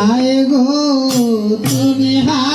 হায় গো তুমি হারো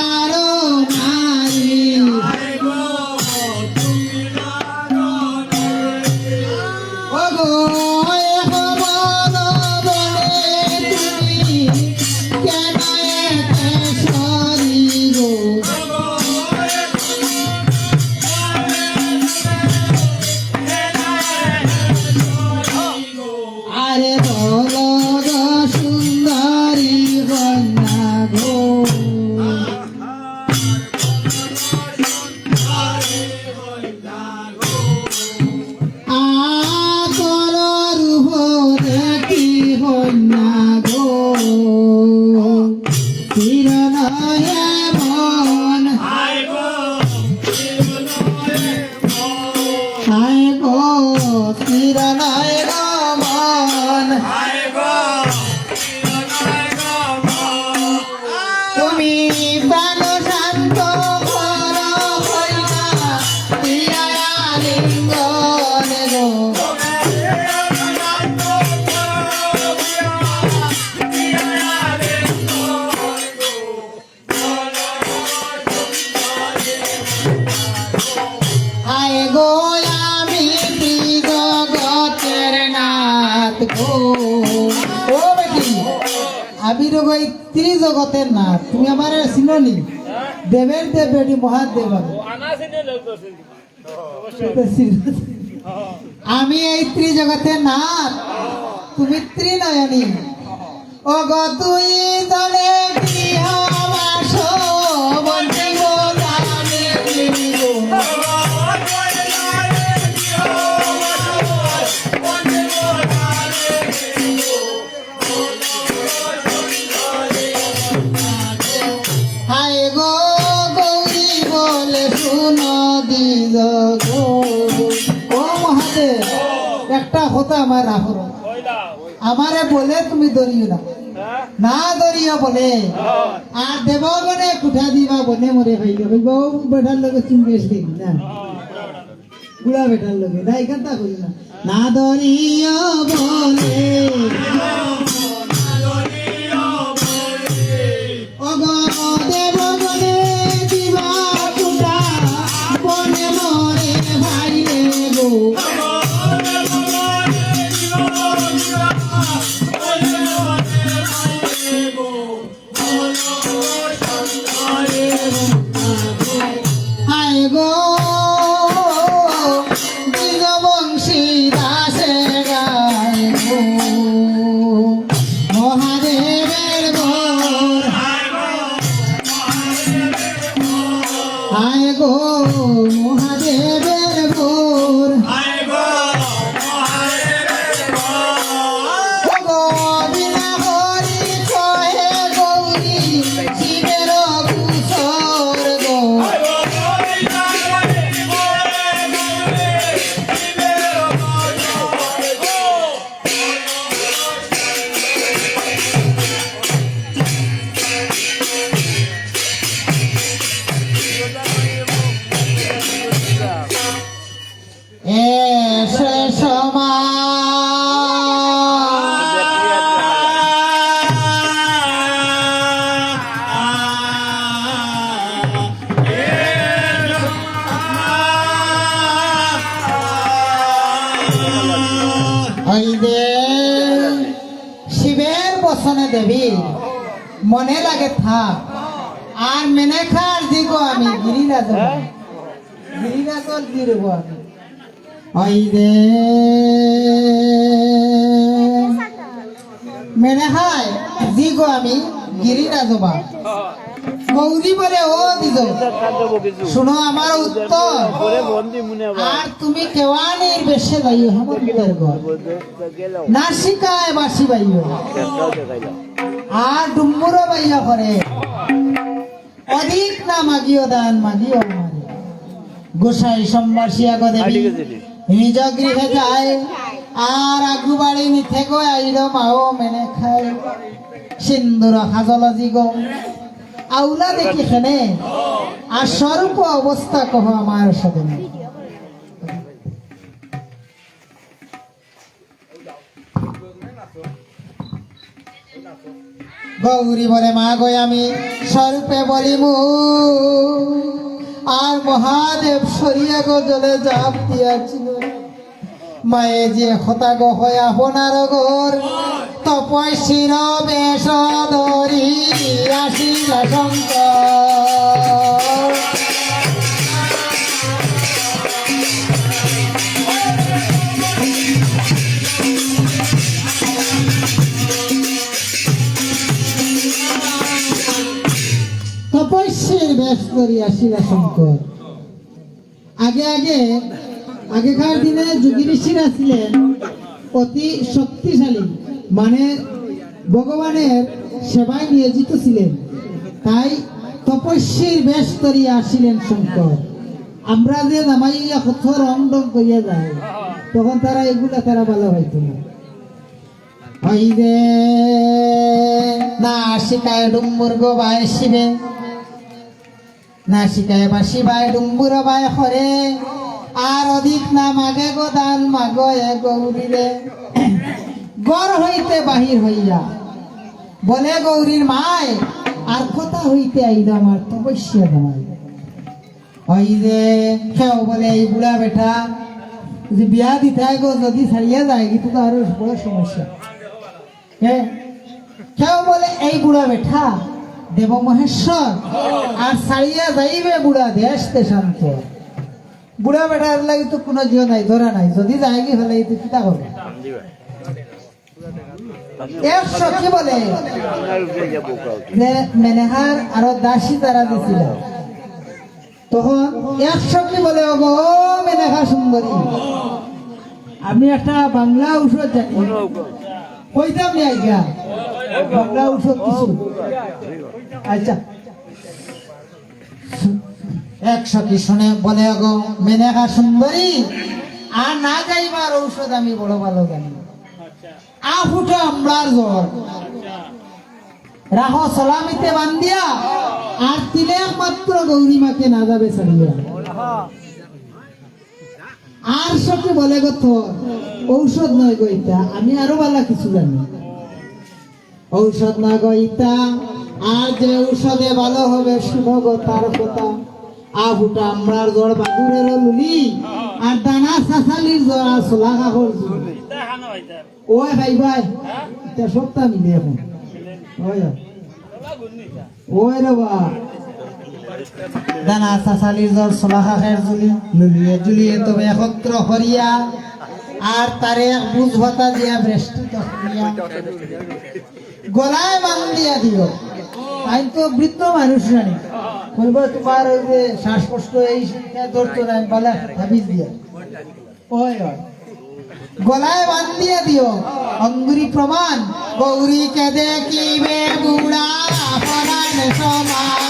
চিরনয়ে মন তুমি প্রাণ শান্ত কর হইনা আবির গই ত্রিজগতের নাথ। তুমি আমার চিননি। দেবের দেব বেটি মহাদেব আমি। এই এই ত্রিজগতের নাথ। তুমি ত্রিনয়নী ও গো তুই দলে গৃহবাস হতা আমার রাহুর আমারে বলে তুমি দরিও না না দরিও বলে আর দেব মানে কুঠা দিবা বনে মরে ভাইলে ভাইব বেটার লোক চুম্বেশ দিবি না বুড়া বেটার লগে না এখানটা করি না না দরিও বলে হইদে শিবের বসনে দেবী মনে লাগে থাক। আর মেনে খার দিব আমি গিরিরাজ গিরিরাজর দিব আমি। হইদে মেনে খায় দিব আমি গিরিরাজ বা গৌরী বলে ও দিদ শুনো আমার উত্তর। আর তুমি কেওয়ানির বেশে যাইও হেমন্তের ঘর। নাসিকায় বাসি বাইও আর ডুম্বুরো বাইয়া করে অধিক না মাগিও দান মাগিও মারে। গোসাই সম্বাসিয়া গো দেবী। নিজ গৃহে যায়। আর আগু বাড়ি নিথে গো আইল মাও মেনে খায়। সিন্দুর হাজলজি গো। আউলা দেখি খেনে আর স্বরূপ অবস্থা কহ আমার সাথে। গৌরী বলে, মা গো, আমি স্বরূপে বলিমু। আর মহাদেব সরিয়া গো জলে জাপ দিয়াছিল। মায়ে যে হতাগ হয়ে আপনার ঘর তপস্বীর বেশ ধরি আসিলা শঙ্কর। তপস্যের বেশ করি আসিলা শঙ্কর। আগে আগে আগেকার দিনে যোগী ঋষিরা ছিলেন অতি শক্তিশালী। মানে ভগবানের সেবায় নিয়োজিত ছিলেন। তাই তপস্যের বেশ করিয়া আসিলেন শঙ্কর। আমরা যে নামাইয়া কত রং করিয়া যায়, তখন তারা এগুলা তারা ভালো হইতো না। রে না শিকায় ডুম্বুর গো বায় শিবে না শিকায় বা শিবায় ডুম্বুর বায় হরে আর অধিক না মাগে গো দান মাগ এ গৌরী রে গড় হইতে বাহির হইয়া বলে গৌরীর মায়, আর কথা হইতে আইল আমার তপস্যা দামাই ওই যে কেউ বলে, এই বুড়া বেটা যে বিয়া দিতে গো, যদি ছাড়িয়ে যায়, কিন্তু তো আরও বড় সমস্যা। হ্যাঁ কেউ বলে, এই বুড়া বেঠা দেব মহেশ্বর আর ছাড়িয়া যাইবে বুড়া দেশ শান্ত বুড়া বেটার লাগে তো কোনো জিও নাই ধরা নাই। যদি যায় কি হলে তো কিতা কি বলে? দাসী তারা বলে আপনি একটা বাংলা ঔষধ জানি কইতাম বাংলা ঔষধ কিছু আচ্ছা। একশো কি শুনে বলে গো মেনেকা সুন্দরী। আর না যাইবার ঔষধ আমি বড় ভালো জানি আ ফুটো আমলার জ্বর। রাহ সলামিতে বান্দিয়া আর তিলে মাত্র গৌরীমাকে না যাবে ছাড়িয়া। আর সবকে বলে ঔষধ নয় গইতা আমি আরও বালা কিছু জানি। ঔষধ না গইতা আর যে ঔষধে ভালো হবে শুভ গো তার কথা। আবুটা আমরার জ্বর বাগুরের লুলি। আর দানা সাসালির জ্বর আর সোলা কাকর ওই ভাই ভাই। এটা সপ্তাহ মিলে এখন। ওই রে বা দানা সাসালির জ্বর সোলা কাকের জুলি লুলিয়ে জুলিয়ে তবে একত্র হরিয়া। আর তারে বুঝ ভাতা দিয়া বেষ্টিত গলায় বান দিয়া দিও। আইন তো বৃদ্ধ মানুষ জানি। কইব তোমার ওই যে শ্বাসকষ্ট, এই ধরতো না, বলে ভাবিস দিয়া। ওই গলায় বান দিয়ে দিও। অঙ্গুরি প্রমাণ। গৌরীকে দেখিবে বুড়া পরাণ সমান।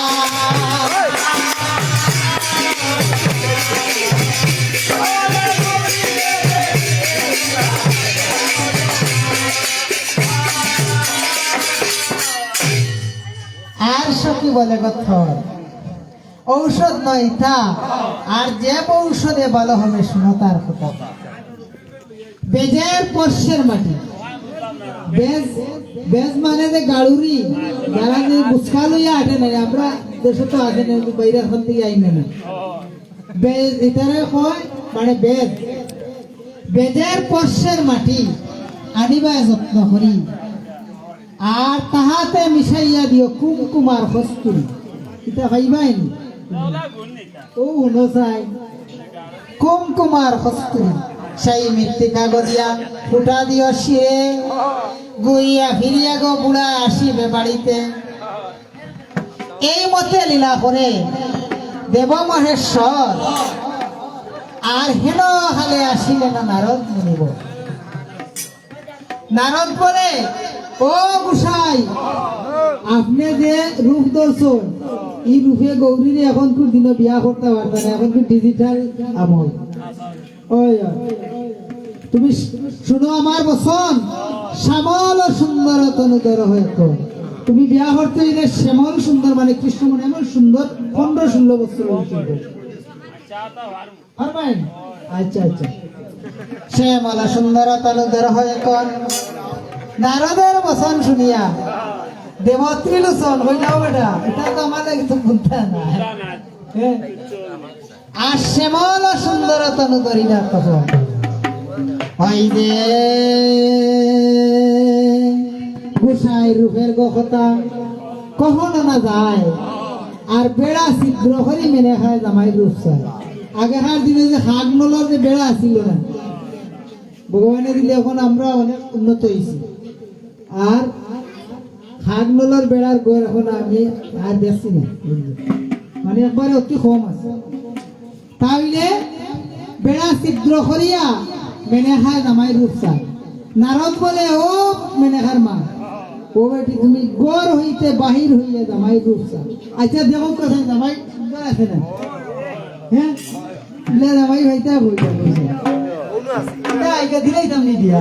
আর সখী বলে কথর ঔষধ নয়, তা। আর যে ঔষধে ভালো হবে, শুনো কথা। বেজের পশ্চের মাটি। বেজ বেজ মানে যে গাড়ুরি, যারা যে বুসকা লইয়া আটে না, আমরা দেশে তো আসে না বাইরে এখন থেকে আই না। বেজ এটারে কয় মানে বেজ বেজের পশ্চের মাটি, আনিবা যত্ন করি। আর তাহাতে মিশাইয়া দিও কুমকুমার কস্তুরি এটা ভাইবাই নি। কুমকুমার কস্তুরি সেই মৃত্তিকা গদিয়া ফুটা দিও শিরে গুইয়া ফিরিয়া গো বুড়া আসিবে বাড়িতে। এই মতে লীলা করে দেব মহেশ্বর। আর হেন হালে আসিলে না নারদ মুনিব। নারদ বলে, ও গুসাই, আপনি যে রূপ দর্শন এই রূপে গৌরীর এখন খুব দিন বিয়া করতে পারতেন না এখন খুব ডিজিটাল আমল। তুমি শুনো আমার বসন শ্যামল ও সুন্দর তনুদর হয়তো তুমি বিয়া করতে গেলে শ্যামল সুন্দর মানে কৃষ্ণ মানে এমন সুন্দর পনেরো ষোলো বছর আচ্ছা আচ্ছা। শ্যামলা সুন্দর তনুদর হয় নারদের বসন শুনিয়া। দেবত্রী লোচন হয়ে যাও বেটা। এটা তো আমার লাগে তো বুঝতে না। হ্যাঁ। আর শ্যামল সুন্দর তনু করি না তখন। ওই যে গুসাই রূপের কথা কখনো না যায়। আর বেড়া ছিদ্র করি মেনে খায় জামাই রূপ চায় আগেকার দিনে যে হাগ নলার যে বেড়া আসিল না ভগবানে দিলে এখন আমরা অনেক উন্নত হয়েছি আর হাগ নলার বেড়ার গড় এখন আমি আর দেখছি না মানে একবারে অতি কম আছে। তাহলে বেড়া ছিদ্র করিয়া মেনেহায় জামাই রূপ চায় নারদ বলে ও মেনেহার মা। ও বেটি, তুমি গড় হইতে বাহির হইয়া জামাই রূপ চায় আচ্ছা দেখো কথা, জামাই সুন্দর আছে না? হ্যাঁ জামাই হইতে বলতে বলছে এটা আইকা দিলেই দাম নি দিয়া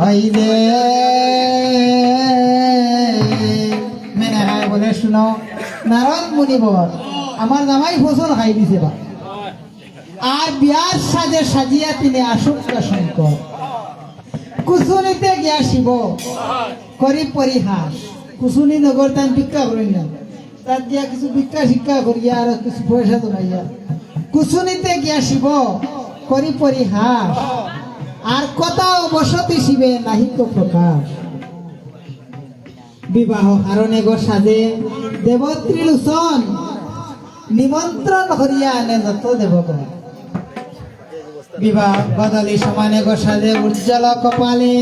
ওই মেনে হয় বলে শুনো নারদ মুনিবর আমার ফসল খাই দিছে বা আর বিয়ার সাজে সাজিয়া তিনি আসুক শঙ্কর কুসুনিতে গিয়া শিব করি পরিহাস কুসুনি নগর তাই ভিক্ষা করি না তার দিয়া কিছু ভিক্ষা শিক্ষা করিয়া আর কিছু পয়সা জমাইয়া কুসুনিতে গিয়া শিব, করি পরিহাস। আর কথা বসতি শিবে নাহিত প্রকাশ। বিবাহ কারণে গো সাজে, দেবত্রী লোচন। নিমন্ত্রণ করিয়া আনে যত দেবগণ। বিবাহ বদলি সমানে গো সাজে, উজ্জ্বল কপালে।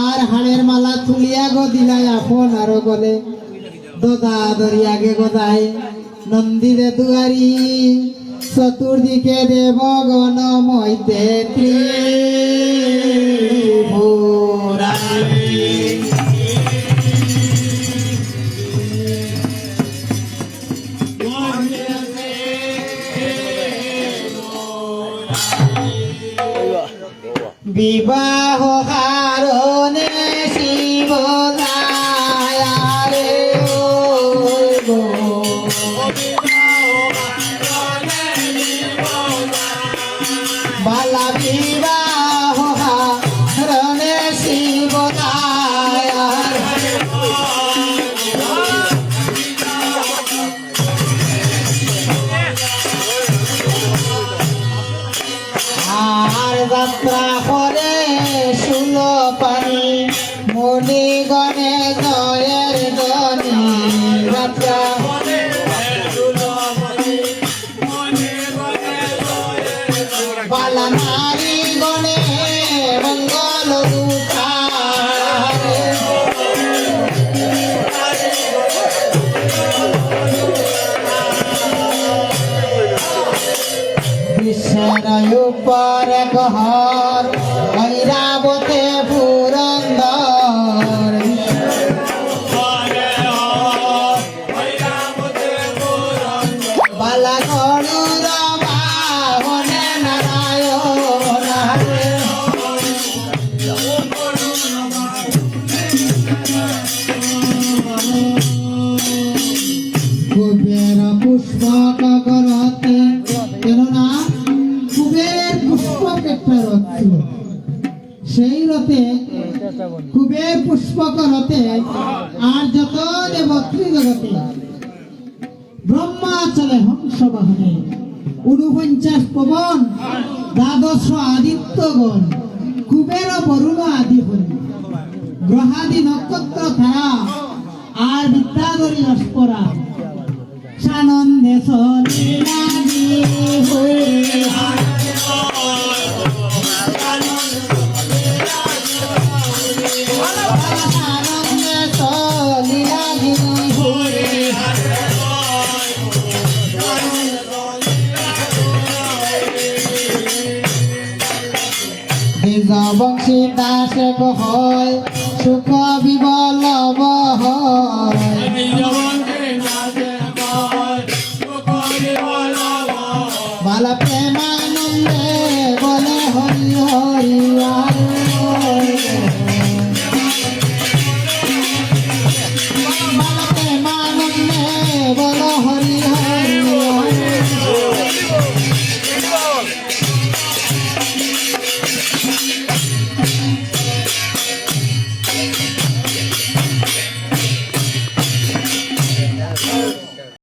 আর হাড়ের মালা তুলিয়া গো দিলাই আপন আরও গলে। দদা দরিয়াগে গদাই নন্দীরে দুয়ারি। চতুর্দিকে দেবগণ মইতে ত্রিভুরারি বিবাহ কারণে শুল পানি। মনি গণে জয়ের গণি যাত্রা বালা নারী গণে মঙ্গল দুখারে বিশ্বের উপর গহর ঐরাবতে একটা রথ ছিল। সেই রথে কুবের পুষ্পক রথে আর যত দেবত্রী জগতে ব্রহ্মা চলে হংস বাহনে ঊনপঞ্চাশ পবন দ্বাদশ আদিত্যগণ কুবের বরুণ আদি হরি গ্রহাদি নক্ষত্র তারা আর বিদ্যাধরী অস্পরা। সানন্দে সলিলাদি হরে বালা প্রেমানন্দে বলে হরি হরি